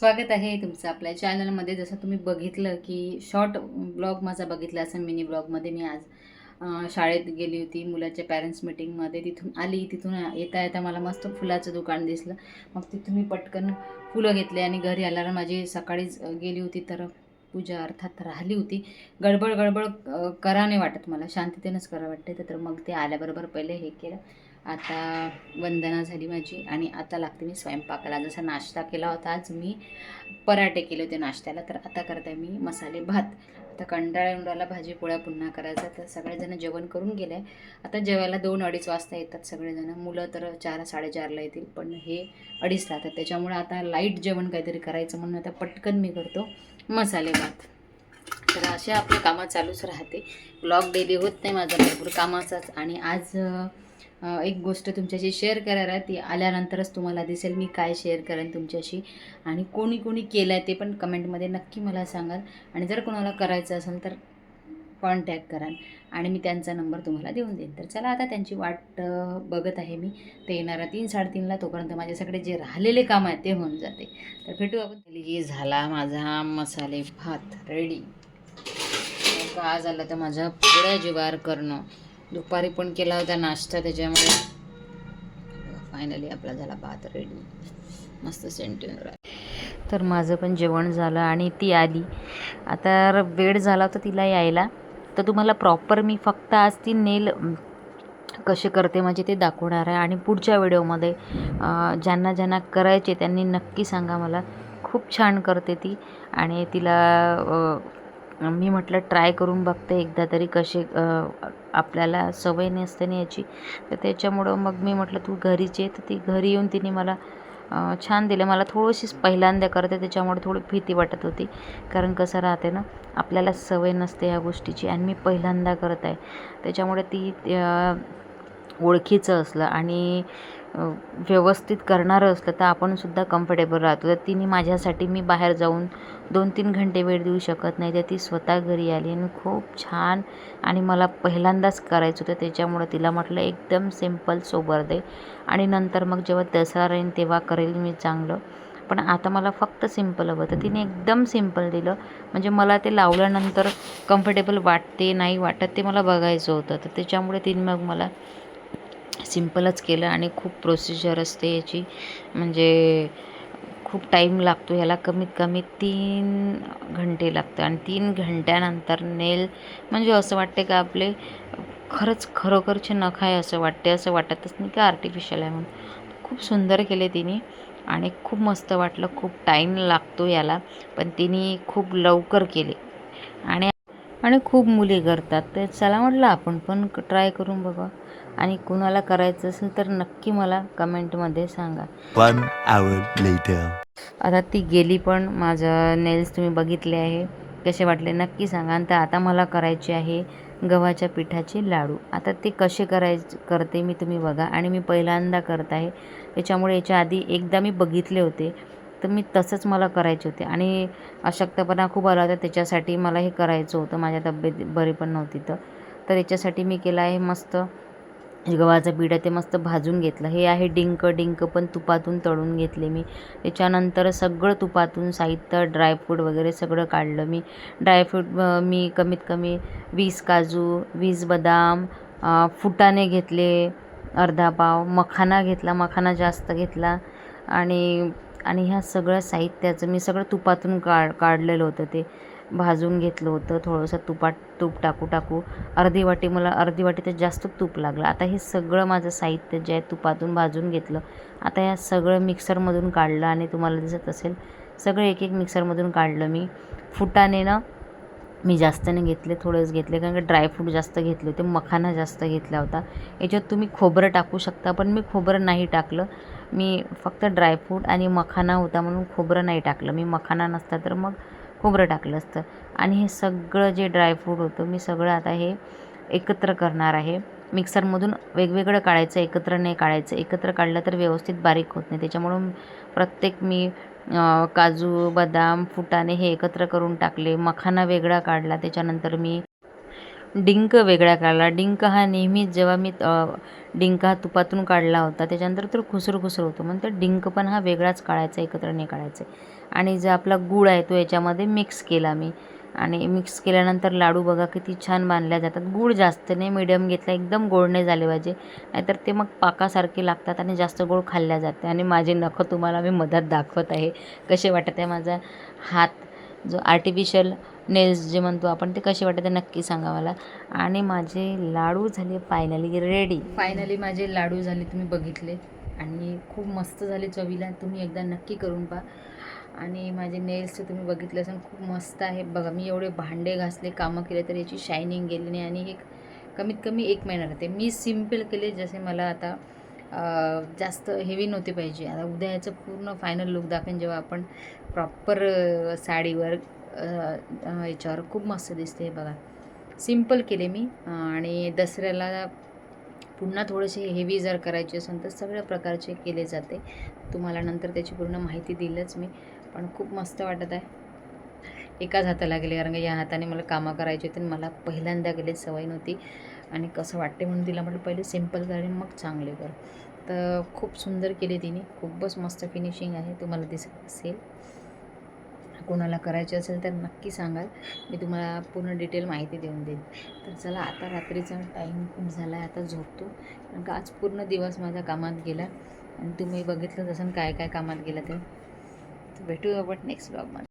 स्वागत आहे तुमचं आपल्या चॅनलमध्ये. जसं तुम्ही बघितलं की शॉर्ट ब्लॉग माझा बघितला असं मिनी ब्लॉगमध्ये मी आज शाळेत गेली होती मुलाच्या पॅरेंट्स मिटिंगमध्ये तिथून आली तिथून येता येता मला मस्त फुलाचं दुकान दिसलं. मग तिथून मी पटकन फुलं घेतले आणि घरी आल्यावर माझी सकाळीच गेली होती तर पूजा अर्थात राहिली होती. गडबड गडबड करा नाही वाटत मला शांततेनंच करा वाटते. तर मग ते आल्याबरोबर पहिले हे केलं. आता वंदना झाली माझी आणि आता लागते मी स्वयंपाकाला. जसा नाश्ता केला होता आज मी पराठे केले होते नाश्त्याला. तर आता करते मी मसाले भात. आता कंटाळा उंडाला भाजी पोळ्या पुन्हा करायचा. तर सगळेजण जेवण करून गेले. आता जेवायला दोन अडीच वाजता येतात सगळेजण. मुलं तर चार साडेचारला येतील पण हे अडीचला तर त्याच्यामुळे आता लाइट जेवण काहीतरी करायचं म्हणून आता पटकन मी करतो मसाले भात. तर असे आपले कामं चालूच राहते. ब्लॉग डेली होत नाही माझा भरपूर कामाचाच. आणि आज एक गोष्ट तुमच्याशी शेअर करायला आहे ती आल्यानंतरच तुम्हाला दिसेल मी काय शेअर करेन तुमच्याशी. आणि कोणी कोणी केलं आहे ते पण कमेंटमध्ये नक्की मला सांगाल. आणि जर कोणाला करायचं असेल तर कॉन्टॅक्ट कराल आणि मी त्यांचा नंबर तुम्हाला देऊन देईन. तर चला आता त्यांची वाट बघत आहे मी. ते येणारा तीन साडेतीनला तोपर्यंत माझे सगळे जे राहिलेले काम आहेत ते होऊन जाते. तर भेटू आपण. की झाला माझा मसाले भात रेडी का झालं तर माझं पोळ्या जिवार करणं. दुपारी पण केला होता नाश्ता त्याच्यामुळे फायनली आपला झाला भात रेडी मस्त सेंटेन तर माझं पण जेवण झालं आणि ती आली. आता वेळ झाला होता तिला यायला. तर तुम्हाला प्रॉपर मी फक्त आज ती नेल कसे करते म्हणजे ते दाखवणार आहे. आणि पुढच्या व्हिडिओमध्ये ज्यांना ज्यांना करायचे त्यांनी नक्की सांगा मला. खूप छान करते ती. आणि तिला मी म्हटलं ट्राय करून बघते एकदा तरी कसे आपल्याला सवय नसते ना याची. तर त्याच्यामुळं मग मी म्हटलं तू घरीच ये. तर ती घरी येऊन तिने मला छान दिलं. मला थोडीशीच पहिल्यांदा करते त्याच्यामुळे थोडी भीती वाटत होती. कारण कसं राहते ना आपल्याला सवय नसते या गोष्टीची. आणि मी पहिल्यांदा करत आहे. त्याच्यामुळे ती अं, ओळखीचं असलं आणि व्यवस्थित करणारं असलं तर आपणसुद्धा कम्फर्टेबल राहतो. तर तिने माझ्यासाठी मी बाहेर जाऊन दोन तीन घंटे वेळ देऊ शकत नाही. तर ती स्वतः घरी आली आणि खूप छान आणि मला पहिल्यांदाच करायचं होतं. त्याच्यामुळं तिला म्हटलं एकदम सिंपल सोबर दे. आणि नंतर मग जेव्हा दसरा राहीन तेव्हा करेल मी चांगलं. पण आता मला फक्त सिंपल हवं तर तिने एकदम सिंपल दिलं. म्हणजे मला ते लावल्यानंतर कम्फर्टेबल वाटते नाही वाटत ते मला बघायचं होतं. तर त्याच्यामुळे तिने मग मला सिम्पलच केलं आणि खूप प्रोसिजर असते याची. म्हणजे खूप टाईम लागतो ह्याला कमीत कमी तीन घंटे लागतं आणि तीन घंट्यानंतर नेल म्हणजे असं वाटते का आपले खरंच खरोखरचे नख आहे असं वाटते असं वाटतच नाही का आर्टिफिशियल आहे म्हणून. खूप सुंदर केले तिने आणि खूप मस्त वाटलं खूप टाईम लागतो याला. पण तिने खूप लवकर केले. आणि आणि खूप मुली करतात. तर चला म्हटलं आपण पण ट्राय करून बघा. आणि कुणाला करायचं असेल तर नक्की मला कमेंटमध्ये सांगा. One hour later. आता ती गेली पण माझं नेल्स तुम्ही बघितले आहे. कसे वाटले नक्की सांगा. आणि तर आता मला करायचे आहे गव्हाच्या पिठाचे लाडू. आता ते कसे करायचे करते मी तुम्ही बघा. आणि मी पहिल्यांदा करत आहे. त्याच्यामुळे याच्या आधी एकदा मी बघितले होते. तर मी तसंच मला करायचे होते. आणि अशक्तपणा खूप आला होता. त्याच्यासाठी मला हे करायचं होतं. माझ्या तब्येत बरी पण नव्हती तर. तर याच्यासाठी मी केलं आहे मस्त. गव्हाचं पीठ आहे ते मस्त भाजून घेतलं. हे आहे डिंक. डिंक पण तुपातून तळून घेतले मी. त्याच्यानंतर सगळं तुपातून साहित्य ड्रायफ्रूट वगैरे सगळं काढलं मी. ड्रायफ्रूट मी कमीत कमी वीस काजू वीस बदाम फुटाने फुटाणे घेतले अर्धा पाव. मखाना घेतला. मखाना जास्त घेतला. आणि आणि ह्या सगळ्या साहित्याचं मी सगळं तुपातून काढ काढलेलं होतं ते. भाजून घेतलं होतं थोडंसं तुपात तूप टाकू टाकू. अर्धी वाटी मला अर्धी वाटी तर जास्त तूप लागलं. आता हे सगळं माझं साहित्य जे आहे तुपातून भाजून घेतलं. आता ह्या सगळं मिक्सरमधून काढलं आणि तुम्हाला दिसत असेल सगळं एक एक मिक्सरमधून काढलं मी. फुटाने ना मी जास्त नाही घेतले थोडेच घेतले कारण की ड्रायफ्रूट जास्त घेतले होते मखाना जास्त घेतला होता. याच्यात तुम्ही खोबरं टाकू शकता पण मी खोबरं नाही टाकलं. मी फक्त ड्रायफ्रूट आणि मखाना होता म्हणून खोबरं नाही टाकलं. मी मखाना नसता तर मग खोबरं टाकलं असतं. आणि हे सगळं जे ड्रायफ्रूट होतं मी सगळं आता हे एकत्र करणार आहे. मिक्सरमधून वेगवेगळं काढायचं एकत्र नाही काढायचं. एकत्र काढलं तर व्यवस्थित बारीक होत नाही. त्याच्यामुळं प्रत्येक मी काजू बदाम फुटाणे हे एकत्र करून टाकले. मखाना वेगळा काढला. त्याच्यानंतर मी डिंक वेगळा काढला. डिंक हा नेहमीच जेव्हा मी डिंक हा तुपातून काढला होता त्याच्यानंतर तर खुसर खुसर होतो. म्हणून तर डिंक पण हा वेगळाच काढायचा एकत्र नाही काढायचा. आणि जो आपला गूळ आहे तो याच्यामध्ये मिक्स केला मी. आणि मिक्स केल्यानंतर लाडू बघा किती छान बांधल्या जातात. गूळ जास्त नाही मिडियम घेतला एकदम गोड नाही झाले पाहिजे. नाहीतर ते मग पाकासारखे लागतात आणि जास्त गोड खाल्ल्या जाते. आणि माझे नखं तुम्हाला मी मधात दाखवत आहे. कसे वाटत आहे माझा हात? जो आर्टिफिशियल नेल्स जे म्हणतो आपण ते कसे वाटत आहे नक्की सांगा मला. आणि माझे लाडू झाले फायनली रेडी फायनली माझे लाडू झाले तुम्ही बघितले. आणि खूप मस्त झाले चवीला. तुम्ही एकदा नक्की करून पहा. आणि माझे नेल्स तुम्ही बघितले असेल खूप मस्त आहे. बघा मी एवढे भांडे घासले कामं केले तर याची शायनिंग गेली नाही. आणि एक कमीत कमी एक महिना राहते. मी सिंपल केले जसे मला आता जास्त हेवी नव्हते पाहिजे. आता उद्या याचं पूर्ण फायनल लुक दाखवेन जेव्हा आपण प्रॉपर साडीवर याच्यावर खूप मस्त दिसते हे बघा. सिंपल केले मी. आणि दसऱ्याला पुन्हा थोडेसे हेवी जर करायचे असेल तर सगळ्या प्रकारचे केले जाते. तुम्हाला नंतर त्याची पूर्ण माहिती दिलंच मी. पण खूप मस्त वाटत आहे. एकाच हाताला गेले कारण या हाताने मला कामं करायची होती आणि मला पहिल्यांदा गेले सवय नव्हती. आणि कसं वाटते म्हणून तिला म्हटलं पहिले सिंपल कर आणि मग चांगले कर. तर खूप सुंदर केले तिने. खूपच मस्त फिनिशिंग आहे. तुम्हाला दिसत असेल. कोणाला करायचे असेल तर नक्की सांगाल. मी तुम्हाला पूर्ण डिटेल माहिती देऊन देईन. तर चला आता रात्रीचा टाईम खूप झाला आहे आता झोपतो. कारण का आज पूर्ण दिवस माझा कामात गेला. आणि तुम्ही बघितलं जसं काय काय कामात गेलं ते. भेटू आपण नेक्स्ट ब्लॉगमध्ये